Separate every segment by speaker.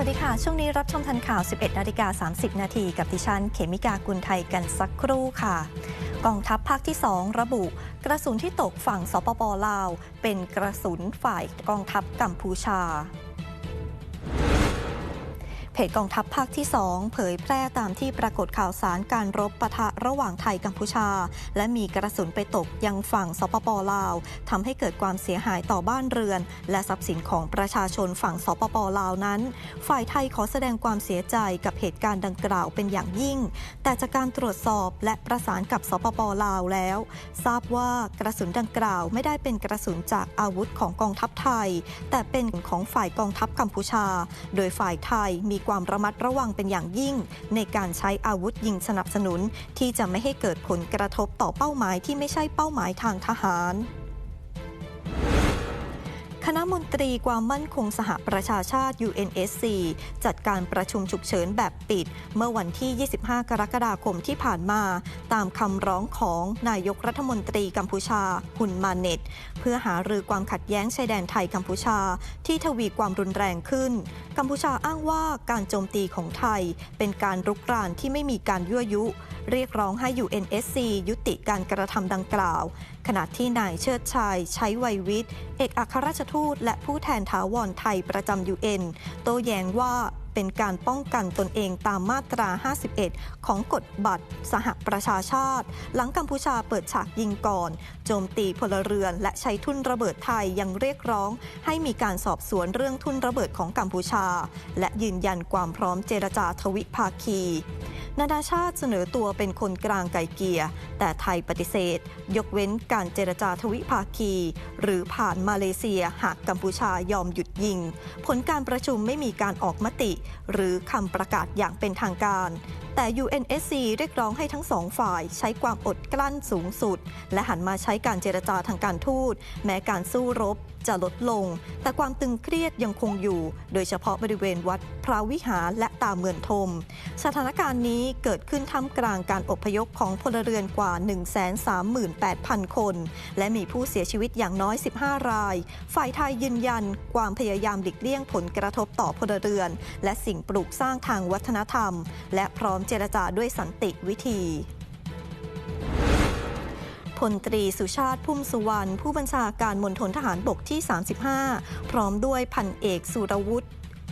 Speaker 1: วัสดีค่ะ ช่วงนี้รับชมทันข่าว 11 นาฬิกา 30 นาทีกับดิฉัน เขมิกากุลไทยกันสักครู่ค่ะ กองทัพภาคที่ 2 ระบุ กระสุนที่ตกฝั่งสปปลาว เป็นกระสุนฝ่ายกองทัพกัมพูชา จกองทัพภาคที่ 2 เผยแพร่ตามที่ปรากฏข่าวสารการรบปะทะระหว่างไทยกัมพูชา และมีกระสุนไปตกยังฝั่งสปปลาวทำให้เกิดความเสียหายต่อบ้านเรือน และทรัพย์สินของประชาชนฝั่งสปปลาวนั้น ฝ่ายไทยขอแสดงความเสียใจกับเหตุการณ์ดังกล่าวเป็นอย่างยิ่ง แต่จากการตรวจสอบและประสานกับสปปลาวแล้ว ทราบว่ากระสุนดังกล่าวไม่ได้เป็นกระสุนจากอาวุธของกองทัพไทย แต่เป็นของฝ่ายกองทัพกัมพูชา โดยฝ่ายไทยมีความระมัดระวังเป็นอย่างยิ่ง ในการใช้อาวุธยิงสนับสนุน ที่จะไม่ให้เกิดผลกระทบต่อเป้าหมายที่ไม่ใช่เป้าหมายทางทหาร คณะมนตรีความมั่นคงสหประชาชาติ UNSC จัดการประชุมฉุกเฉินแบบปิด เมื่อวันที่ 25 กรกฎาคมที่ผ่านมา ตามคำร้องของนายกรัฐมนตรีกัมพูชา หุนมาเน็ต เพื่อหารือความขัดแย้งชายแดนไทยกัมพูชา ที่ทวีความรุนแรงขึ้น กัมพูชาอ้างว่าการโจมตีของไทย เป็นการรุกรานที่ไม่มีการยั่วยุ เรียกร้องให้ UNSC ยุติการกระทำดังกล่าว ขณะที่นายเชิดชัยใช้ไวยวิทย์ เอกอัครราชทูต และผู้แทนถาวรไทยประจำ UN โต้แย้งว่าเป็นการป้องกันตนเองตามมาตรา 51 ของกฎบัตรสหประชาชาติ หลังกัมพูชาเปิดฉากยิงก่อน โจมตีพลเรือน และใช้ทุ่นระเบิดไทยยังเรียกร้อง ให้มีการสอบสวนเรื่องทุ่นระเบิดของกัมพูชา และยืนยันความพร้อมเจรจาทวิภาคี นานาชาติเสนอตัวเป็นคนกลางไก่เกลียแต่ไทยปฏิเสธ ยกเว้นการเจรจาทวิภาคี หรือผ่านมาเลเซียหากกัมพูชายอมหยุดยิง ผลการประชุมไม่มีการออกมติ หรือคำประกาศอย่างเป็นทางการ แต่ UNSC เรียกร้องให้ทั้งสองฝ่ายใช้ความอดกลั้นสูงสุด และหันมาใช้การเจรจาทางการทูต แม้การสู้รบจะลดลง แต่ความตึงเครียดยังคงอยู่ โดยเฉพาะบริเวณวัดพระวิหารและตาเมืองทม สถานการณ์นี้เกิดขึ้นท่ามกลางการอพยพของพลเรือนกว่า 138,000 คน และมีผู้เสียชีวิตอย่างน้อย 15 ราย ฝ่ายไทยยืนยัน ความพยายามหลีกเลี่ยงผลกระทบต่อพลเรือน และสิ่งปลูกสร้างทางวัฒนธรรม และพร้อมเจรจาด้วยสันติวิธีพลตรีสุชาติพุ่มสุวรรณผู้บัญชาการมณฑลทหารบกที่ 35 พร้อมด้วยพันเอกสุรวุฒิ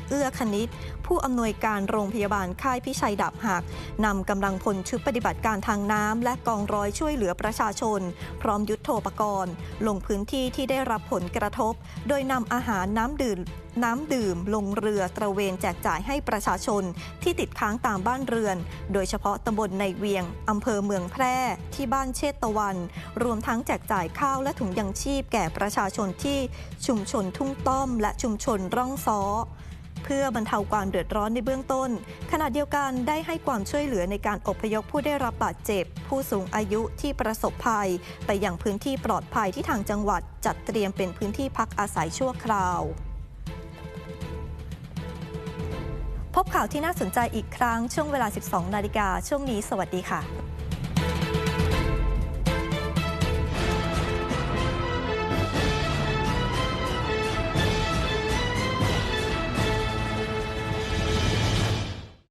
Speaker 1: เอื้อคณิต ผู้อำนวยการโรงพยาบาลค่ายพิชัยดับหักนำกำลังพลชุดปฏิบัติการทางน้ำและกองร้อยช่วยเหลือประชาชน พร้อมยุทโธปกรณ์ ลงพื้นที่ที่ได้รับผลกระทบ โดยนำอาหารน้ำดื่มน้ำดื่มลงเรือตระเวนแจกจ่ายให้ประชาชนที่ติดค้างตามบ้านเรือน โดยเฉพาะตำบลในเวียงอำเภอเมืองแพร่ที่บ้านเชษตะวัน รวมทั้งแจกจ่ายข้าวและถุงยังชีพแก่ประชาชนที่ชุมชนทุ่งต้อมและชุมชนร่องซ้อ เพื่อบรรเทาความเดือดร้อนในเบื้องต้น ขณะเดียวกันได้ให้ความช่วยเหลือในการอพยพผู้ได้รับบาดเจ็บ ผู้สูงอายุที่ประสบภัย ไปยังพื้นที่ปลอดภัยที่ทางจังหวัด จัดเตรียมเป็นพื้นที่พักอาศัยชั่วคราวพบข่าวที่น่าสนใจอีกครั้งช่วงเวลา 12 นาฬิกาช่วงนี้ สวัสดีค่ะ